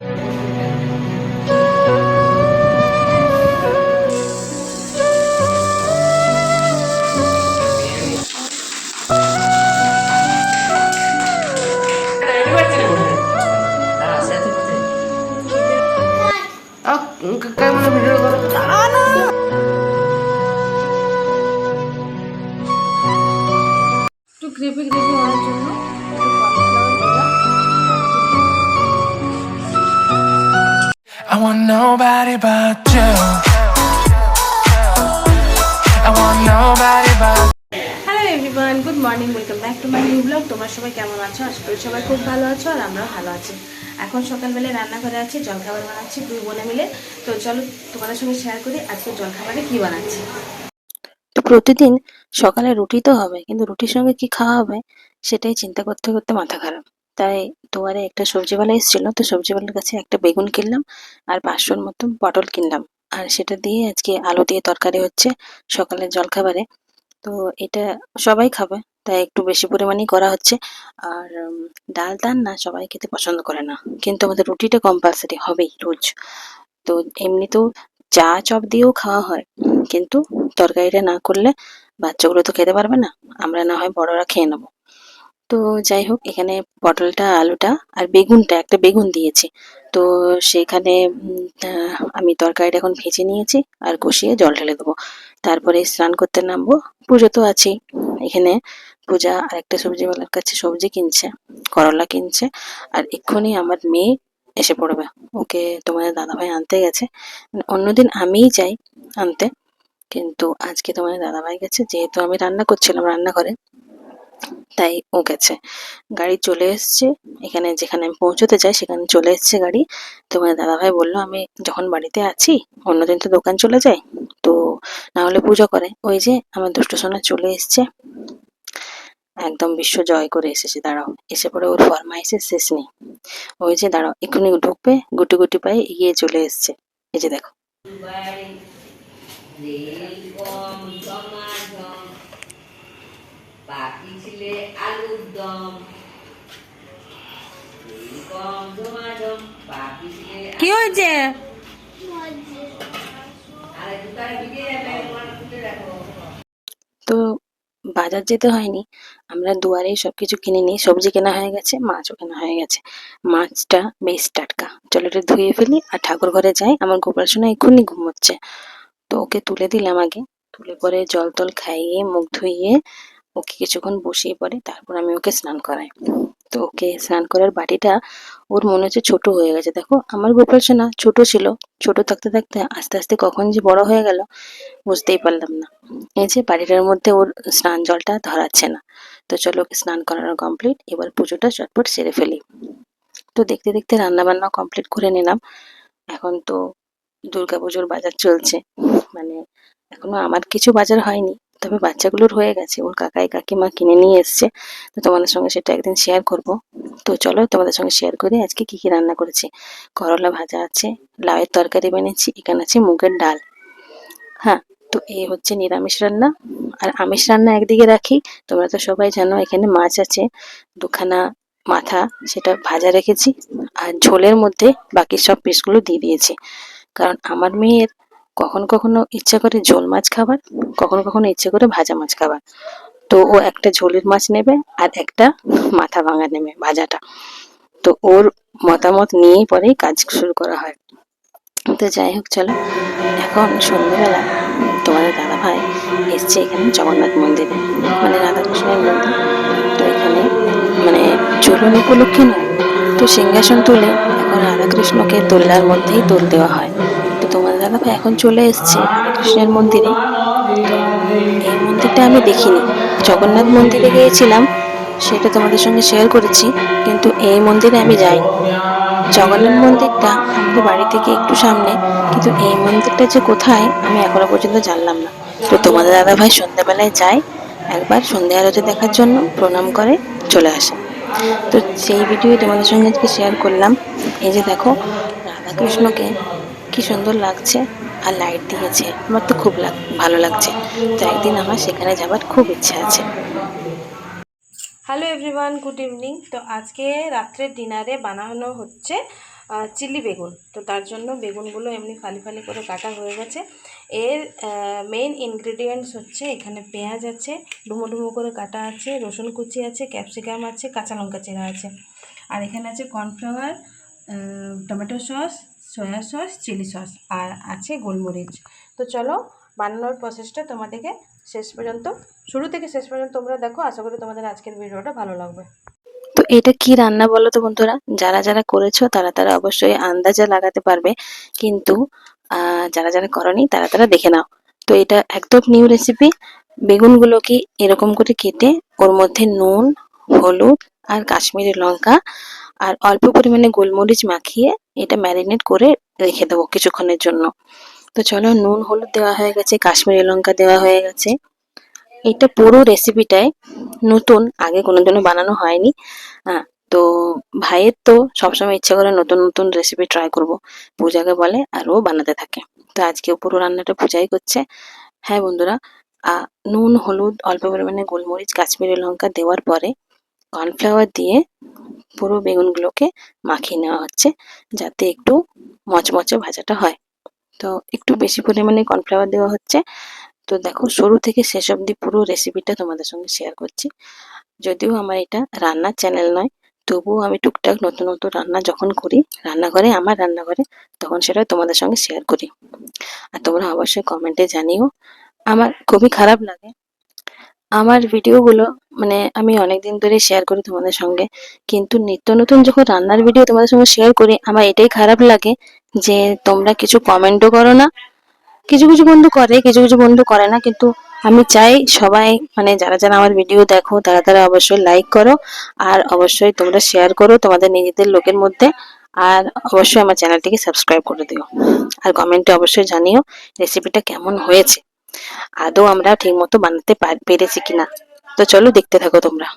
একটু want nobody but you. I want nobody but hello everyone good morning welcome back to my new blog তোমরা সবাই কেমন আছো? আশা করি সবাই খুব ভালো আছো আর আমরাও ভালো আছি। এখন সকালবেলায় রান্নাঘরে আছি জলখাবার বানাচ্ছি দুই বোনে মিলে। তো চলো তোমাদের সঙ্গে শেয়ার করি আজকে জলখাবারে কি বানাচ্ছি। তো প্রতিদিন সকালে রুটি তো হবে কিন্তু রুটির সঙ্গে কি খাওয়া হবে সেটাই চিন্তা করতে করতে মাথা খারাপ। তাই দুয়ারে একটা সবজিওয়ালা এসেছিল, তো সবজিওয়ালার কাছে একটা বেগুন কিনলাম আর পাঁচশোর মতো পটল কিনলাম। আর সেটা দিয়ে আজকে আলু দিয়ে তরকারি হচ্ছে সকালের জলখাবারে। তো এটা সবাই খাবে, তাই একটু বেশি পরিমাণেই করা হচ্ছে। আর ডাল টাল না সবাই খেতে পছন্দ করে না। কিন্তু আমাদের রুটিটা কম্পালসারি হবেই রোজ। তো এমনিতেও চা চপ দিয়েও খাওয়া হয়, কিন্তু তরকারিটা না করলে বাচ্চাগুলো তো খেতে পারবে না। আমরা না হয় বড়রা খেয়ে নেব। তো যাই হোক, এখানে পটলটা, আলুটা আর বেগুনটা, একটা বেগুন দিয়েছি। তো সেখানে আমি তরকারিটা এখন ভেজে নিয়েছি আর কষিয়ে জল ঢেলে দেবো। তারপরে স্নান করতে নামবো। পুজো তো আছেই। এখানে পূজা আর একটা সবজিওয়ালার কাছে সবজি কিনছে, করলা কিনছে। আর এক্ষুনি আমার মেয়ে এসে পড়বে। ওকে তোমাদের দাদাভাই আনতে গেছে। অন্যদিন আমিই যাই আনতে, কিন্তু আজকে তোমাদের দাদাভাই গেছে। যেহেতু আমি রান্না করছিলাম রান্নাঘরে তাই ও গেছে। গাড়ি চলে এসছে। এখানে যেখানে আমি পৌঁছতে চাই সেখানে চলে এসছে গাড়ি। তোমার দাদাভাই বলল, আমি যখন বাড়িতে আছি, অন্যদিন তো দোকান চলে যায়। তো না হলে পুজো করে। ওই যে আমার দুষ্ট সোনা চলে এসছে। একদম বিশ্ব জয় করে এসেছে। দাঁড়াও, এসে পরে ওর ফরমাইশের শেষ নেই। ওই যে দাঁড়াও, এক্ষুনি ঢুকবে, গুটি গুটি পায়ে এগিয়ে চলে এসছে। এই যে দেখো। বাকি ছিলে? আলুর দম। কি হয়েছে? তো বাজার যেতে হয়নি। আমরা দুয়ারেই সবকিছু কিনে নিই সবজি কেনা হয়ে গেছে মাছও কেনা হয়ে গেছে। মাছটা বেশ টাটকা। চলো এটা ধুয়ে ফেলি আর ঠাকুর ঘরে যাই। আমার গোপাল সোনা এক্ষুনি ঘুমোচ্ছে। তো ওকে তুলে দিলাম আগে। তুলে পরে জল টল খাইয়ে মুখ ধুইয়ে ওকে কিছুক্ষণ বসিয়ে পরে তারপর আমি ওকে স্নান করাই। তো ওকে স্নান করার বাটিটা ওর মনে হচ্ছে ছোট হয়ে গেছে। দেখো, আমার গোপাল সোনা ছোট ছিল। ছোট থাকতে থাকতে আস্তে আস্তে কখন যে বড় হয়ে গেল বুঝতেই পারলাম না। এই যে বাড়িটার মধ্যে ওর স্নান জলটা ধরাচ্ছে না। তো চলো ওকে স্নান করানো কমপ্লিট এবার পুজোটা চটপট সেরে ফেলি। তো দেখতে দেখতে রান্না বান্না কমপ্লিট করে নিলাম। এখন তো দুর্গা পুজোর বাজার চলছে। মানে এখনও আমার কিছু বাজার হয়নি। তবে বাচ্চাগুলোর হয়ে গেছে। ওর কাকাই কাকিমা কিনে নিয়ে এসছে। তো তোমাদের সঙ্গে সেটা একদিন শেয়ার করব। তো চলো তোমাদের সঙ্গে শেয়ার করি আজকে কি কি রান্না করেছি। করলা ভাজা আছে, লাউয়ের তরকারি বানিয়েছি, এখানে আছে মুগের ডাল। হ্যাঁ তো এই হচ্ছে নিরামিষ রান্না। আর আমিষ রান্না একদিকে রাখি, তোমরা তো সবাই জানো এখানে মাছ আছে, দুখানা মাথা, সেটা ভাজা রেখেছি। আর ঝোলের মধ্যে বাকি সব পিসগুলো দিয়ে দিয়েছি। কারণ আমার মেয়ের কখনো কখনো ইচ্ছা করে ঝোল মাছ খাবার, কখনো কখনো ইচ্ছে করে ভাজা মাছ খাবার। তো ও একটা ঝোলের মাছ নেবে আর একটা মাথা ভাঙা নেবে ভাজাটা। তো ওর মতামত নিয়েই পরেই কাজ শুরু করা হয়। তো যাই হোক, চলো। এখন সন্ধ্যেবেলা তোমাদের দাদা ভাই এসছে এখানে জগন্নাথ মন্দিরে। মানে রাধাকৃষ্ণের মন্দির। তো এখানে মানে চলন উপলক্ষে নয়। তো সিংহাসন তুলে এখন রাধাকৃষ্ণকে দোলনার মধ্যেই দোল দেওয়া হয়। দাদা ভাই এখন চলে এসছে রাধাকৃষ্ণের মন্দিরে। এই মন্দিরটা আমি দেখিনি। জগন্নাথ মন্দিরে গিয়েছিলাম, সেটা তোমাদের সঙ্গে শেয়ার করেছি, কিন্তু এই মন্দিরে আমি যাইনি। জগন্নাথ মন্দিরটা আমাদের বাড়ি থেকে একটু সামনে, কিন্তু এই মন্দিরটা যে কোথায় আমি এখনও পর্যন্ত জানলাম না। তো তোমাদের দাদা ভাই সন্ধ্যাবেলায় যায়, একবার সন্ধে আরতি দেখার জন্য প্রণাম করে চলে আসে। তো সেই ভিডিও তোমাদের সঙ্গে আজকে শেয়ার করলাম। এই যে দেখো, রাধাকৃষ্ণকে কি সুন্দর লাগছে। আর লাইট দিয়েছে। আমার তো খুব ভালো লাগছে। তো একদিন আমার সেখানে যাবার খুব ইচ্ছা আছে। হ্যালো এভরিওয়ান গুড ইভিনিং তো আজকে রাত্রের ডিনারে বানানো হচ্ছে চিলি বেগুন। তো তার জন্য বেগুনগুলো এমনি ফালি ফালি করে কাটা হয়ে গেছে। এর মেইন ইনগ্রেডিয়েন্টস হচ্ছে, এখানে পেঁয়াজ আছে, ডুমো ডুমো করে কাটা আছে, রসুন কুচি আছে ক্যাপসিকাম আছে, কাঁচা লঙ্কা চেরা আছে। আর এখানে আছে cornflour tomato sauce soya sauce chilli sauce আর আছে গোলমরিচ। তো চলো, বানানোর প্রসেসটা তোমাদেরকে শেষ পর্যন্ত, শুরু থেকে শেষ পর্যন্ত তোমরা দেখো, আশা করি তোমাদের আজকের ভিডিওটা ভালো লাগবে। তো এটা কি রান্না বলো তো বন্ধুরা? যারা যারা করেছ, তারা তারা অবশ্যই আন্দাজে লাগাতে পারবে। কিন্তু যারা যারা করনি, তারা তারা দেখে নাও। তো এটা একদম নিউ রেসিপি বেগুনগুলোকে এরকম করে কেটে, ওর মধ্যে নুন, হলুদ আর কাশ্মীরি লঙ্কা আর অল্প পরিমাণে গোলমরিচ মাখিয়ে এটা ম্যারিনেট করে রেখে দেবো কিছুক্ষণের জন্য। তো চলো, নুন, হলুদ দেওয়া হয়ে গেছে, কাশ্মীরি লঙ্কা দেওয়া হয়ে গেছে। এটা পুরো রেসিপিটাই নতুন, আগে কোনোদিনও বানানো হয়নি। হ্যাঁ তো ভাইয়ের তো সবসময় ইচ্ছা করে নতুন নতুন রেসিপি ট্রাই করব। পূজাকে বলে আর ও বানাতে থাকে। তো আজকে পুরো রান্নাটা পূজাই করছে। হ্যাঁ বন্ধুরা নুন, হলুদ, অল্প পরিমাণে গোলমরিচ, কাশ্মীরি লঙ্কা দেওয়ার পরে কর্নফ্লাওয়ার দিয়ে পুরো বেগুনগুলোকে মাখিয়ে নেওয়া হচ্ছে যাতে একটু মচমচে ভাজাটা হয়। তো একটু বেশি পরিমাণে কর্নফ্লাওয়ার দেওয়া হচ্ছে। তো দেখো, শুরু থেকে শেষ অবধি পুরো রেসিপিটা তোমাদের সঙ্গে শেয়ার করছি। যদিও আমার এটা রান্নার চ্যানেল নয়, তবুও আমি টুকটাক নতুন নতুন রান্না যখন করি, রান্নাঘরে, আমার রান্নাঘরে, তখন সেটা তোমাদের সঙ্গে শেয়ার করি। আর তোমরা অবশ্যই কমেন্টে জানিও। আমার খুবই খারাপ লাগে আমার ভিডিওগুলো মানে আমি অনেক দিন ধরে শেয়ার করি তোমাদের সঙ্গে। কিন্তু নিত্য নতুন যখন রান্নার ভিডিও তোমাদের সঙ্গে শেয়ার করি, আমার এটাই খারাপ লাগে যে তোমরা কিছু কমেন্টও করো না। কিছু কিছু বন্ধু করে, কিছু কিছু বন্ধু করে না, কিন্তু আমি চাই সবাই মানে যারা যারা আমার ভিডিও দেখো, তারা তারা অবশ্যই লাইক করো, আর অবশ্যই তোমরা শেয়ার করো তোমাদের নিজেদের লোকের মধ্যে, আর অবশ্যই আমার চ্যানেলটিকে সাবস্ক্রাইব করে দিও। আর কমেন্টে অবশ্যই জানিও রেসিপিটা কেমন হয়েছে। আদৌ আমরা ঠিকমতো বানাতে পার- পেরেছি কিনা তো চলো দেখতে থাকো তোমরা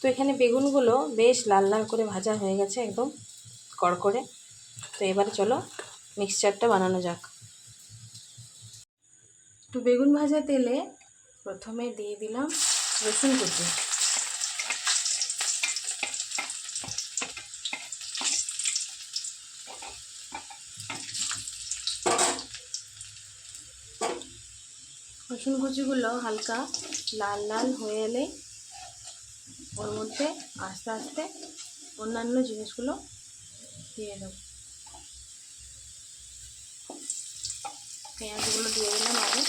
তো এখানে বেগুনগুলো বেশ লাল লাল করে ভাজা হয়ে গেছে একদম কড়কড়ে। তো এবারে চলো মিক্সচারটা বানানো যাক। তো বেগুন ভাজা তেলে প্রথমে দিয়ে দিলাম রসুন কুচি। রসুন কুচিগুলো হালকা লাল লাল হয়ে এলে ওর মধ্যে আস্তে আস্তে অন্যান্য জিনিসগুলো দিয়ে দেবো। পেঁয়াজগুলো দিয়ে দিলাম আগে।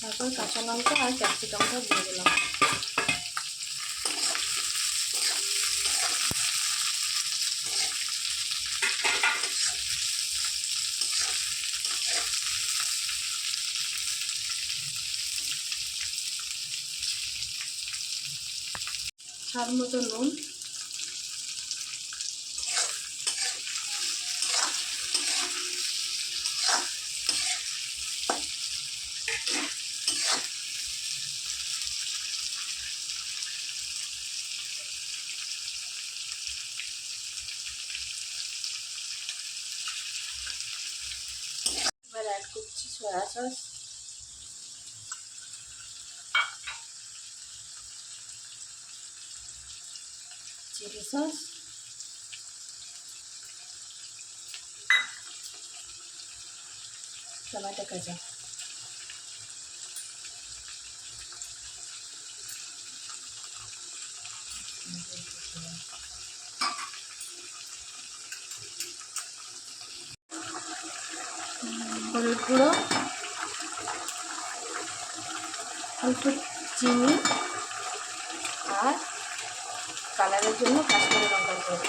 তারপর কাঁচা লঙ্কা আর ক্যাপসিকামটা দিয়ে দিলাম। স্বাদ মতো নুন এবার অ্যাড করছি soya sauce chilli sauce tomato কাঁচা হলুদ গুঁড়ো, অল্প চিনি, আর কালারের জন্য কাশ্মীরি লঙ্কার গুঁড়ো।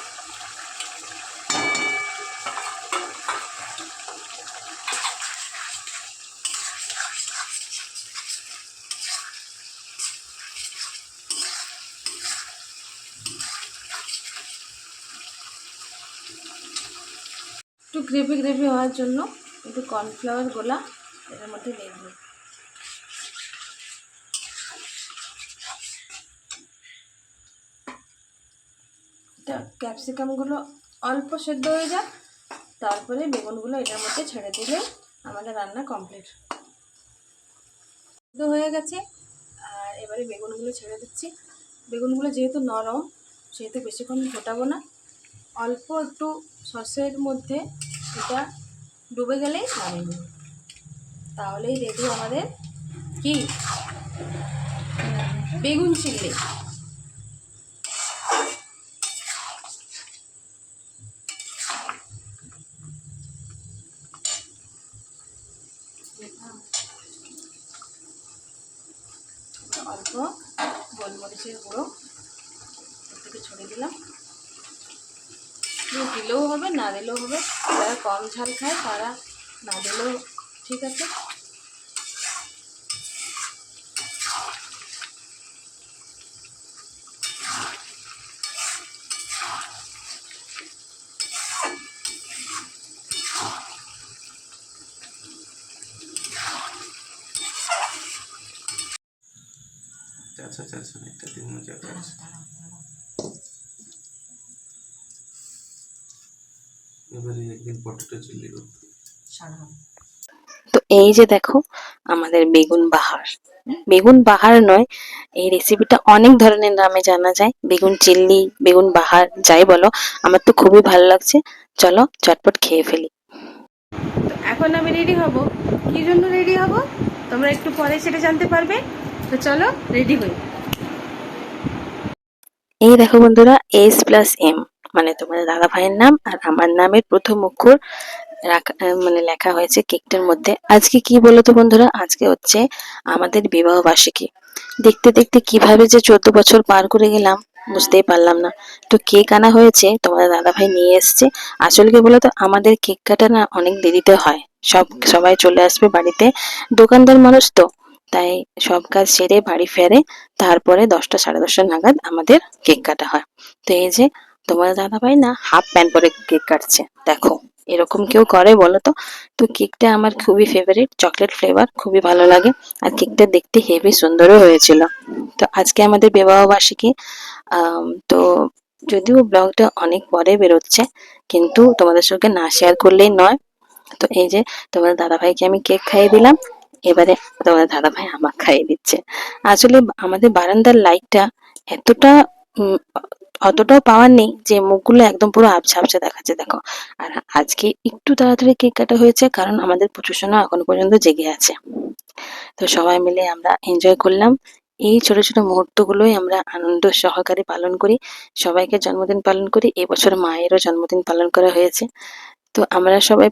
একটু গ্রেভি গ্রেভি হওয়ার জন্য একটু কর্নফ্লাওয়ার গোলা, এটার মধ্যে দিয়ে দিই। এটা ক্যাপসিকামগুলো অল্প সেদ্ধ হয়ে যাক, তারপরে বেগুনগুলো এটার মধ্যে ছেড়ে দিলে আমাদের রান্না কমপ্লিট সেদ্ধ হয়ে গেছে, আর এবারে বেগুনগুলো ছেড়ে দিচ্ছি। বেগুনগুলো যেহেতু নরম, সেহেতু বেশিক্ষণ ফোটাবো না। অল্প একটু সসের মধ্যে এটা ডুবে গেলেই নামিয়ে তাহলেই রেডি আমাদের কি? বেগুন চিল্লি অল্প গোলমরিচের গুঁড়ো। থেকে ছড়িয়ে দিলাম। দিয়ে দিলেও হবে না দিলেও হবে। যারা কম ঝাল খায় তারা না দিলেও ঠিক আছে। চাচা চাচা একটা দিন মজা করছে এবারে একদিন পটেটো চিল্লি করতে। তো এই যে দেখো আমাদের বেগুন বাহার। বেগুন বাহার নয় এই রেসিপিটা অনেক ধরনের নামে জানা যায়। বেগুন চিল্লি বেগুন বাহার যাই বলো আমার তো খুবই ভালো লাগছে। চলো চটপট খেয়ে ফেলি। তো এখন আমি রেডি হব। কি জন্য রেডি হব? তোমরা একটু পরে সেটা জানতে পারবে। তো চলো রেডি হই। এই দেখো বন্ধুরা এস প্লাস এম মানে তোমাদের দাদা ভাইয়ের নাম আর আমার নামের প্রথম অক্ষর মানে লেখা হয়েছে কেকটার মধ্যে। আজকে কি বলো তো বন্ধুরা? আজকে হচ্ছে আমাদের বিবাহ বার্ষিকী। দেখতে দেখতে কীভাবে যে চোদ্দ বছর পার করে গেলাম, বুঝতেই পারলাম না। তো কেক আনা হয়েছে, তোমাদের দাদা ভাই নিয়ে এসছে। আসলে কি বলতো? আমাদের কেক কাটা না অনেক দেরিতে হয়। সব, সবাই চলে আসবে বাড়িতে। দোকানদার মানুষ তো, তাই সব কাজ সেরে বাড়ি ফেরে, তারপরে দশটা সাড়ে দশটা নাগাদ আমাদের কেক কাটা হয়। তো এই যে তোমার দাদা ভাই না হাফ প্যান্ট পরে কেক কাটছে। দেখো, এরকম কেউ করে বলো তো? তো কেকটা আমার খুবই ফেভারিট চকলেট ফ্লেভার খুবই ভালো লাগে। আর কেকটা দেখতে হেভি সুন্দরও হয়েছিল। তো আজকে আমাদের বিবাহ বার্ষিকী তো যদিও ব্লগটা অনেক পরে বেরোচ্ছে, কিন্তু তোমাদের সঙ্গে না শেয়ার করলেই নয়। তো এই যে তোমাদের দাদা ভাইকে আমি কেক খাইয়ে দিলাম, এবারে তোমাদের দাদা ভাই আমাকে খাইয়ে দিচ্ছে। আসলে আমাদের বারান্দার লাইটটা এতটা অতটাও পাওয়ার নেই যে মুখগুলো একদম পুরো আবছা আবছা দেখাচ্ছে, দেখো। আর আজকে একটু তাড়াতাড়ি কেক কাটা হয়েছে, কারণ আমাদের প্রচুষণা এখনও পর্যন্ত জেগে আছে। তো সবাই মিলে আমরা এনজয় করলাম। এই ছোট ছোট মুহূর্তগুলোই আমরা আনন্দ সহকারে পালন করি। সবাইকে জন্মদিন পালন করি। এবছর মায়েরও জন্মদিন পালন করা হয়েছে। তো আমরা সবাই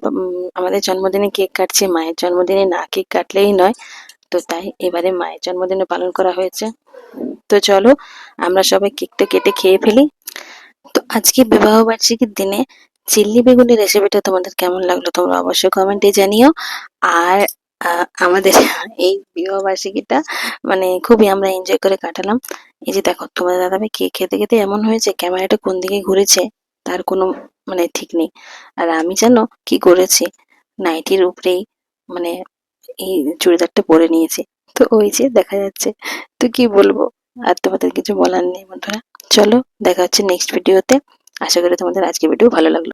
আমাদের জন্মদিনে কেক কাটছি। মায়ের জন্মদিনে না কেক কাটলেই নয়। তো তাই এবারে মায়ের জন্মদিনে পালন করা হয়েছে। তো চলো, আমরা সবাই কেকটা কেটে খেয়ে ফেলি। তো আজকে বিবাহ বার্ষিকীর দিনে চিল্লি বেগুনের রেসিপিটা তোমাদের কেমন লাগল তোমরা অবশ্যই কমেন্টে জানিও। আর আমাদের এই বিবাহ বার্ষিকীটা মানে খুবই আমরা এনজয় করে কাটালাম। এই যে দেখো, তোমাদের দাদাভাই কেক খেতে খেতে এমন হয়েছে, ক্যামেরাটা কোন দিকে ঘুরেছে তার কোনো মানে ঠিক নেই। আর আমি জানো কি করেছি? নাইটির উপরেই মানে এই চুড়িদারটা পরে নিয়েছি। তো ওই যে দেখা যাচ্ছে, তো কি বলব? আর তোমাদের কিছু বলার নেই বন্ধুরা। চলো, দেখা হচ্ছে নেক্সট ভিডিওতে আশা করি তোমাদের আজকে ভিডিও ভালো লাগল।